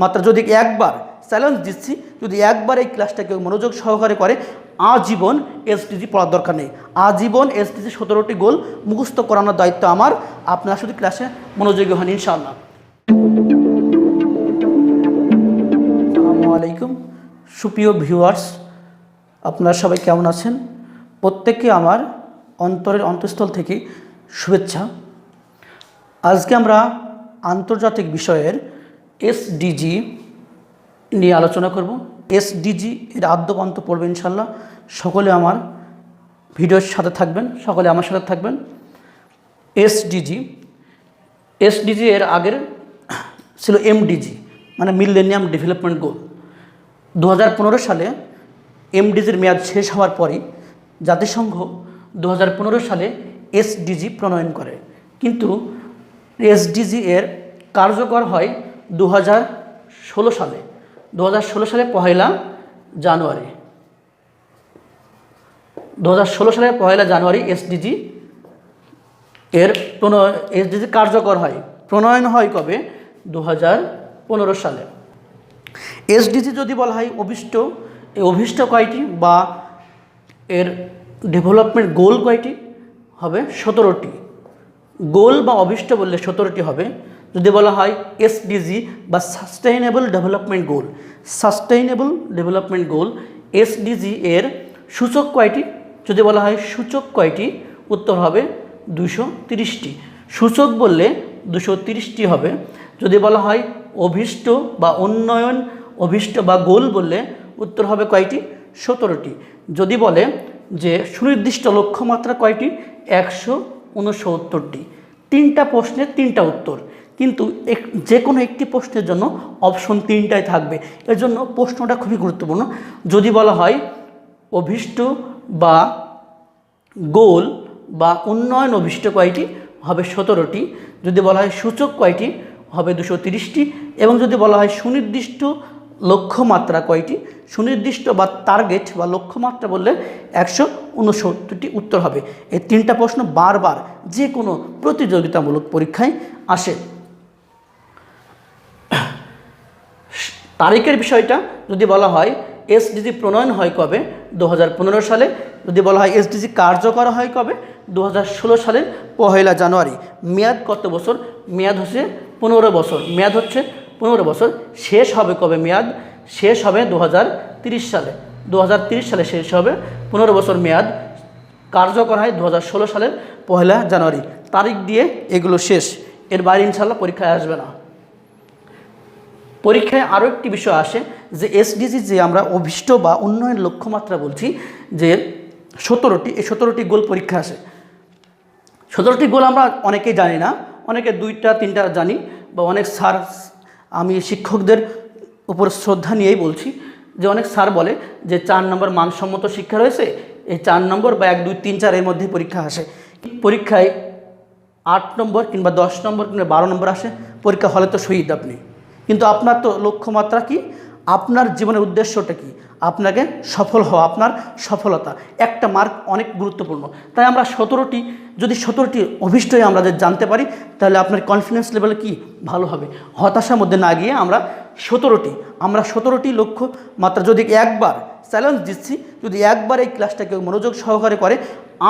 মাত্র যদি একবার চ্যালেঞ্জ দিচ্ছি, যদি একবার এই ক্লাসটা কেউ মনোযোগ সহকারে করে, আজীবন এসটিজি পড়ার দরকার নেই। আজীবন এসটিজি সতেরোটি গোল মুখস্থ করানোর দায়িত্ব আমার। আপনারা শুধু ক্লাসে মনোযোগী হন, ইনশাআল্লাহ। আলাইকুম সুপ্রিয় ভিউয়ার্স আপনারা সবাই কেমন আছেন? প্রত্যেককে আমার অন্তরের অন্তঃস্থল থেকে শুভেচ্ছা। আজকে আমরা আন্তর্জাতিক বিষয়ের এসডিজি নিয়ে আলোচনা করব। এসডিজি এর আদ্যপান্ত পড়বে ইনশাল্লাহ সকলে আমার ভিডিওর সাথে থাকবেন, সকলে আমার সাথে থাকবেন। এসডিজি এসডিজি এর আগের ছিল এমডিজি মানে মিলেনিয়াম ডেভেলপমেন্ট গোল। দু হাজার পনেরো সালে এমডিজির মেয়াদ শেষ হওয়ার পরই জাতিসংঘ দু হাজার পনেরো সালে এসডিজি প্রণয়ন করে। কিন্তু এসডিজি এর কার্যকর হয় দু হাজার ষোলো সালে। দু হাজার ষোলো সালে পহেলা জানুয়ারি। দু হাজার ষোলো সালে পহেলা জানুয়ারি এসডিজি এর প্রণয়, এসডিজি কার্যকর হয়। প্রণয়ন হয় কবে? দু হাজার পনেরো সালে। এসডিজি যদি বলা হয় অভিষ্ট অভিষ্ট কয়টি বা এর ডেভেলপমেন্ট গোল কয়টি? হবে সতেরোটি। গোল বা অভিষ্ট বললে সতেরোটি হবে। যদি বলা হয় এসডিজি বা sustainable development goal sustainable development goal SDG এর সূচক কয়টি? যদি বলা হয় সূচক কয়টি, উত্তর হবে দুশো তিরিশটি। সূচক বললে দুশো তিরিশটি হবে। যদি বলা হয় অভিষ্ট বা উন্নয়ন, অভিষ্ট বা গোল বললে উত্তর হবে কয়টি? সতেরোটি। যদি বলে যে সুনির্দিষ্ট লক্ষ্যমাত্রা কয়টি? একশো উনসত্তরটি। তিনটা প্রশ্নের তিনটা উত্তর। কিন্তু যে কোনো একটি প্রশ্নের জন্য অপশন তিনটাই থাকবে। এর জন্য প্রশ্নটা খুবই গুরুত্বপূর্ণ। যদি বলা হয় অভিষ্ট বা গোল বা উন্নয়ন অভিষ্ট কয়টি? হবে সতেরোটি। যদি বলা হয় সূচক কয়টি? হবে দুশো তিরিশটি। এবং যদি বলা হয় সুনির্দিষ্ট লক্ষ্যমাত্রা কয়টি? সুনির্দিষ্ট বা টার্গেট বা লক্ষ্যমাত্রা বললে একশো উনসত্তরটি উত্তর হবে। এই তিনটা প্রশ্ন বারবার যে কোনো প্রতিযোগিতামূলক পরীক্ষায় আসে। তারিখের বিষয়টা যদি বলা হয়, এসডিজি প্রণয়ন হয় কবে? দু হাজার পনেরো সালে। যদি বলা হয়, এসডিজি কার্যকর হয় কবে? দু হাজার ষোলো সালের পহেলা জানুয়ারি। মেয়াদ কত বছর? মেয়াদ হচ্ছে পনেরো বছর। মেয়াদ হচ্ছে পনেরো বছর। শেষ হবে কবে মেয়াদ? শেষ হবে দু সালে। দু সালে শেষ হবে। পনেরো বছর মেয়াদ কার্যকর হয় দু হাজার ষোলো সালের পহেলা জানুয়ারি। তারিখ দিয়ে এগুলো শেষ। এর বাইরে ইনশাল্লাহ পরীক্ষায় আসবে না। পরীক্ষায় আরও একটি বিষয় আসে যে এসডিজি যে আমরা অভিষ্ট বা উন্নয়ন লক্ষ্যমাত্রা বলছি, যে সতেরোটি, এই সতেরোটি গোল পরীক্ষা আসে। সতেরোটি গোল আমরা অনেকেই জানি না, অনেকে দুইটা, তিনটা জানি বা অনেক স্যার, আমি শিক্ষকদের উপর শ্রদ্ধা নিয়েই বলছি যে অনেক স্যার বলে যে চার নম্বর মানসম্মত শিক্ষা রয়েছে, এই চার নম্বর বা এক, দুই, তিন, চার এর মধ্যে পরীক্ষা আসে। পরীক্ষায় আট নম্বর কিংবা দশ নম্বর কিংবা বারো নম্বর আসে, পরীক্ষা হলে তো শহীদ আপনি। কিন্তু আপনার তো লক্ষ্যমাত্রা কি? আপনার জীবনের উদ্দেশ্যটা কি? আপনাকে সফল হওয়া, আপনার সফলতা। একটা মার্ক অনেক গুরুত্বপূর্ণ। তাই আমরা সতেরোটি, যদি সতেরোটি অভিষ্টই আমরা জানতে পারি, তাহলে আপনার কনফিডেন্স লেভেল কি? ভালো হবে। হতাশার মধ্যে না গিয়ে আমরা সতেরোটি আমরা সতেরোটি লক্ষ্য মাত্রা যদি একবার চ্যালেঞ্জ দিচ্ছি, যদি একবার এই ক্লাসটা কেউ মনোযোগ সহকারে করে,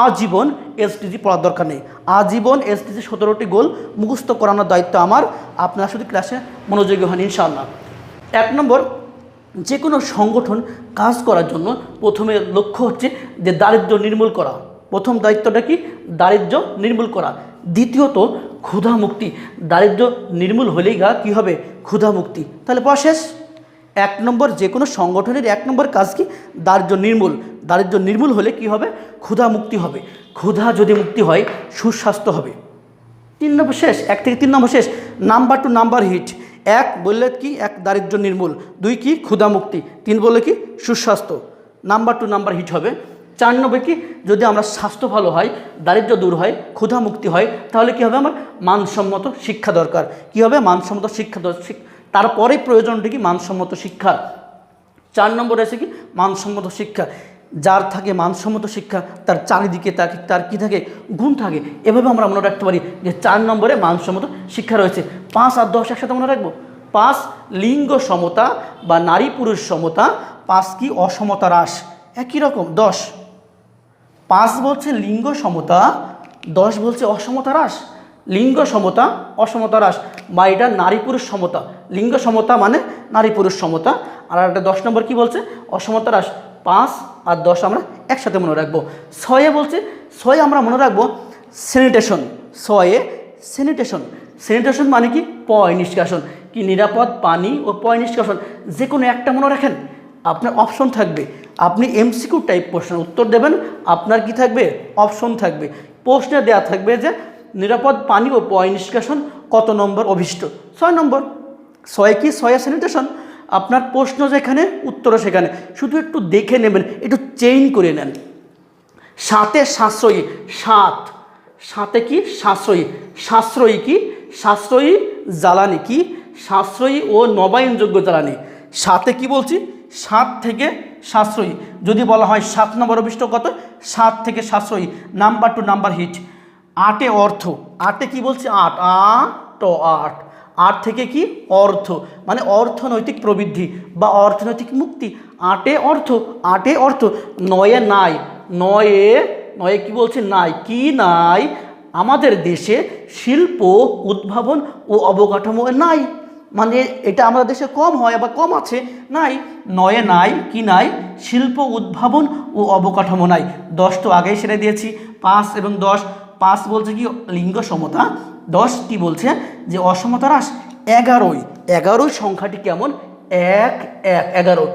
আজীবন এসটিজি পড়ার দরকার নেই। আজীবন এসটিজি সতেরোটি গোল মুখস্থ করানোর দায়িত্ব আমার। আপনারা শুধু ক্লাসে মনোযোগী হন, ইনশাআল্লাহ। এক নম্বর যে কোনো সংগঠন কাজ করার জন্য প্রথমে লক্ষ্য হচ্ছে যে দারিদ্র্য নির্মূল করা। প্রথম দায়িত্বটা কি? দারিদ্র্য নির্মূল করা। দ্বিতীয়ত, ক্ষুধা মুক্তি। দারিদ্র নির্মূল হলেই গা কী হবে? ক্ষুধা মুক্তি। তাহলে পড়া শেষ। এক নম্বর যে কোনো সংগঠনের এক নম্বর কাজ কি? দারিদ্র্য নির্মূল। দারিদ্র্য নির্মূল হলে কি হবে? ক্ষুধা মুক্তি হবে। ক্ষুধা যদি মুক্তি হয়, সুস্বাস্থ্য হবে। তিন নম্বর শেষ, এক থেকে তিন নম্বর শেষ। Number two number hit. এক বললে কি এক দারিদ্র নির্মূল, দুই কি ক্ষুধামুক্তি, তিন বললে কি সুস্বাস্থ্য। নাম্বার টু নাম্বার হিট হবে। চার নম্বর কি যদি আমরা স্বাস্থ্য ভালো হয় দারিদ্র দূর হয় ক্ষুধা মুক্তি হয়, তাহলে কি হবে আমার মানসম্মত শিক্ষা দরকার। কি হবে? মানসম্মত শিক্ষা তারপরে প্রয়োজনটি কি? মানসম্মত শিক্ষা। চার নম্বর আছে কি? মানসম্মত শিক্ষা। যার থাকে মানসম্মত শিক্ষা, তার চারিদিকে তাকে, তার কী থাকে, গুণ থাকে। এভাবে আমরা মনে রাখতে পারি যে চার নম্বরে মানসম্মত শিক্ষা রয়েছে। পাঁচ আর দশ একসাথে মনে রাখব। পাঁচ লিঙ্গ সমতা বা নারী পুরুষ সমতা, পাঁচ কি অসমতা হ্রাস। একই রকম, দশ। পাঁচ বলছে লিঙ্গ সমতা, দশ বলছে অসমতা হ্রাস। লিঙ্গ সমতা, অসমতা হ্রাস। বা এটা নারী পুরুষ সমতা। লিঙ্গ সমতা মানে নারী পুরুষ সমতা। আর একটা দশ নম্বর কি বলছে? অসমতা হ্রাস। পাঁচ আর দশ আমরা একসাথে মনে রাখব। ছয়ে বলছে, ছয়ে আমরা মনে রাখব স্যানিটেশন ছয়ে স্যানিটেশন স্যানিটেশন মানে কি? পয় নিষ্কাশন। কি নিরাপদ পানি ও পয় নিষ্কাশন। যে কোনো একটা মনে রাখেন, আপনার অপশন থাকবে। আপনি এমসিকিউ টাইপ প্রশ্নের উত্তর দেবেন, আপনার কি থাকবে? অপশন থাকবে। প্রশ্নে দেওয়া থাকবে যে নিরাপদ পানি ও পয় নিষ্কাশন কত নম্বর অভিষ্ট? ছয় নম্বর। ছয় কি? ছয় স্যানিটেশন আপনার প্রশ্ন যেখানে, উত্তরও সেখানে। শুধু একটু দেখে নেবেন, একটু চেইন করে নেন। সাথে সাশ্রয়ী, সাত। সাথে কি? সাশ্রয়ী। সাশ্রয়ী কি? সাশ্রয়ী জ্বালানি কি? সাশ্রয়ী ও নবায়নযোগ্য জ্বালানি। সাথে কি বলছি? সাত থেকে সাশ্রয়ী। যদি বলা হয় সাত নম্বর অভিষ্ট কত? সাত থেকে সাশ্রয়ী। Number two number hit. আটে অর্থ। আটে কি বলছি? আট। আট আট। আট থেকে কি? অর্থ। মানে অর্থনৈতিক প্রবৃদ্ধি বা অর্থনৈতিক মুক্তি। আটে অর্থ আটে অর্থ, নয়ে নাই। নয়ে নয়ে কি বলছে? নাই। কি নাই? আমাদের দেশে শিল্প, উদ্ভাবন ও অবকাঠামো নাই। মানে এটা আমাদের দেশে কম হয় বা কম আছে। নাই। নয়ে নাই, কি নাই? শিল্প, উদ্ভাবন ও অবকাঠামো নাই। দশ তো আগেই সেরে দিয়েছি। পাঁচ এবং দশ, পাঁচ বলছে কি? লিঙ্গ সমতা। দশ কি বলছে? যে অসমতা হ্রাস এগারোই। এগারোই সংখ্যাটি কেমন? এক এক, এগারো।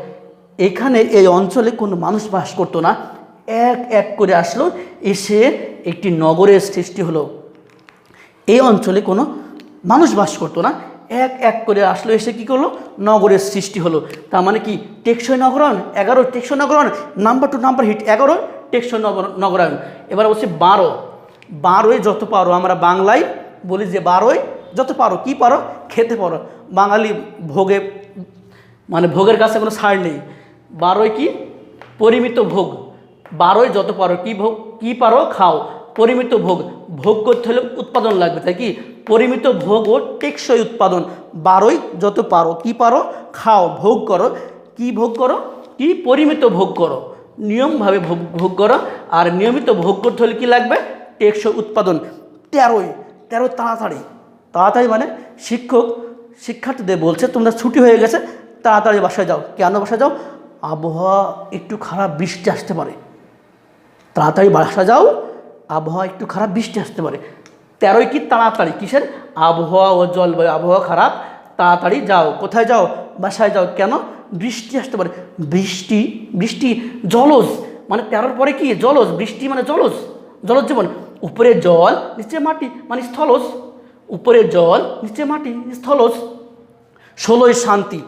এখানে এই অঞ্চলে কোনো মানুষ বাস করতো না। এক এক করে আসলো, এসে একটি নগরের সৃষ্টি হলো। এই অঞ্চলে কোনো মানুষ বাস করতো না। এক এক করে আসলো, এসে কি করল? নগরের সৃষ্টি হলো। তার মানে কি? টেকসই নগরায়ন? এগারো টেকসই নগরায়ন? নাম্বার টু নাম্বার হিট এগারো টেকসই নগর নগরায়ন। এবার বলছি বারো। বারোয় যত পারো, আমরা বাংলায় বলি যে বারোয় যত পারো, কি পারো, খেতে পারো। বাঙালি ভোগে মানে ভোগের কাছে কোনো ছাড় নেই। বারোই কি? পরিমিত ভোগ। বারোই যত পারো, কি ভোগ, কী পারো, খাও। পরিমিত ভোগ। ভোগ করতে হলে উৎপাদন লাগবে। তাই কি? পরিমিত ভোগ ও টেকসই উৎপাদন। বারোই যত পারো, কি পারো, খাও, ভোগ করো। কি ভোগ করো? কি? পরিমিত ভোগ করো। নিয়মভাবে ভোগ ভোগ করো। আর নিয়মিত ভোগ করতে হলে কী লাগবে? টেকসই উৎপাদন। তেরোই তেরো তাড়াতাড়ি। তাড়াতাড়ি মানে শিক্ষক, শিক্ষার্থীদের বলছে, তোমরা ছুটি হয়ে গেছে, তাড়াতাড়ি বাসায় যাও। কেন বাসায় যাও? আবহাওয়া একটু খারাপ বৃষ্টি আসতে পারে। তাড়াতাড়ি বাসা যাও, আবহাওয়া একটু খারাপ বৃষ্টি আসতে পারে। তেরোই কি তাড়াতাড়ি? কিসের? আবহাওয়া ও জলবায়ু আবহাওয়া খারাপ, তাড়াতাড়ি যাও। কোথায় যাও? বাসায় যাও। কেন? বৃষ্টি আসতে পারে। বৃষ্টি বৃষ্টি জলজ মানে তেরোর পরে কি? জলজ, বৃষ্টি মানে জলজ জলজ জীবন। উপরে জল নিচে মাটি মানে স্থলজ। উপরে জল নিচে মাটি, স্থলজ। ষোলোই শান্তি।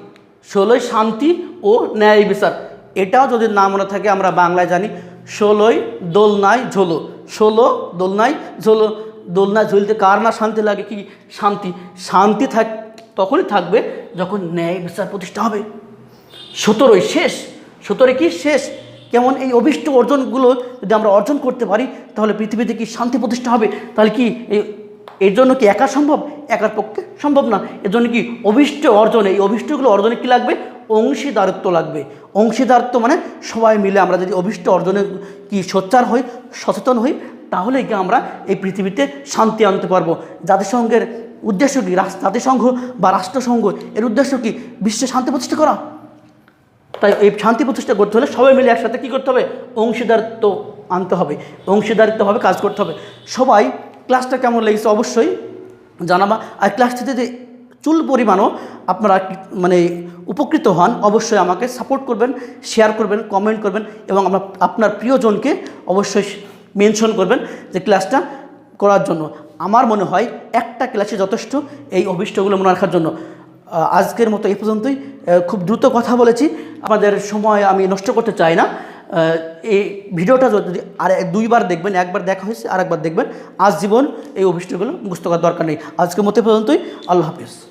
ষোলোই শান্তি ও ন্যায় বিচার। এটাও যদি না মনে থাকে, আমরা বাংলায় জানি, ষোলোই দোলনায় ঝোলো। ষোলো দোলনায় ঝোলো। দোলনায় ঝুলতে কার না শান্তি লাগে কি? শান্তি। শান্তি থাক, তখনই থাকবে যখন ন্যায় বিচার প্রতিষ্ঠা হবে। সতেরোই শেষ। সতেরোই কি? শেষ। কেমন এই অভিষ্ট অর্জনগুলো যদি আমরা অর্জন করতে পারি, তাহলে পৃথিবীতে কি শান্তি প্রতিষ্ঠা হবে? তাহলে কি এই, এর জন্য কি একা সম্ভব? একার পক্ষে সম্ভব না। এর জন্য কি অভিষ্ট অর্জনে, এই অভিষ্টগুলো অর্জনে কি লাগবে? অংশীদারত্ব লাগবে। অংশীদারত্ব মানে সবাই মিলে আমরা যদি অভিষ্ট অর্জনে কি সোচ্চার হই, সচেতন হই, তাহলে কি আমরা এই পৃথিবীতে শান্তি আনতে পারব। জাতিসংঘের উদ্দেশ্য কি? জাতিসংঘ বা রাষ্ট্রসংঘ, এর উদ্দেশ্য কি বিশ্বে শান্তি প্রতিষ্ঠা করা? তাই এই শান্তি প্রতিষ্ঠা করতে হলে সবাই মিলে একসাথে কী করতে হবে? অংশীদারিত্ব আনতে হবে। অংশীদারিত্বভাবে কাজ করতে হবে। সবাই ক্লাসটা কেমন লেগেছে অবশ্যই জানাবা। আর ক্লাসটিতে যে চুল পরিমাণও আপনারা মানে উপকৃত হন, অবশ্যই আমাকে সাপোর্ট করবেন শেয়ার করবেন কমেন্ট করবেন এবং আমরা আপনার প্রিয়জনকে অবশ্যই মেনশন করবেন যে ক্লাসটা করার জন্য। আমার মনে হয় একটা ক্লাসে যথেষ্ট এই অভিষ্টগুলো মনে রাখার জন্য। আজকের মতো এই পর্যন্তই। খুব দ্রুত কথা বলেছি। আমাদের সময় আমি নষ্ট করতে চাই না। এই ভিডিওটা যদি আর দুইবার দেখবেন, একবার দেখা হয়েছে আর একবার দেখবেন, আজ জীবন এই অভিষ্টগুলো মুখস্থ করার দরকার নেই। আজকের মতো পর্যন্তই। আল্লাহ হাফিজ।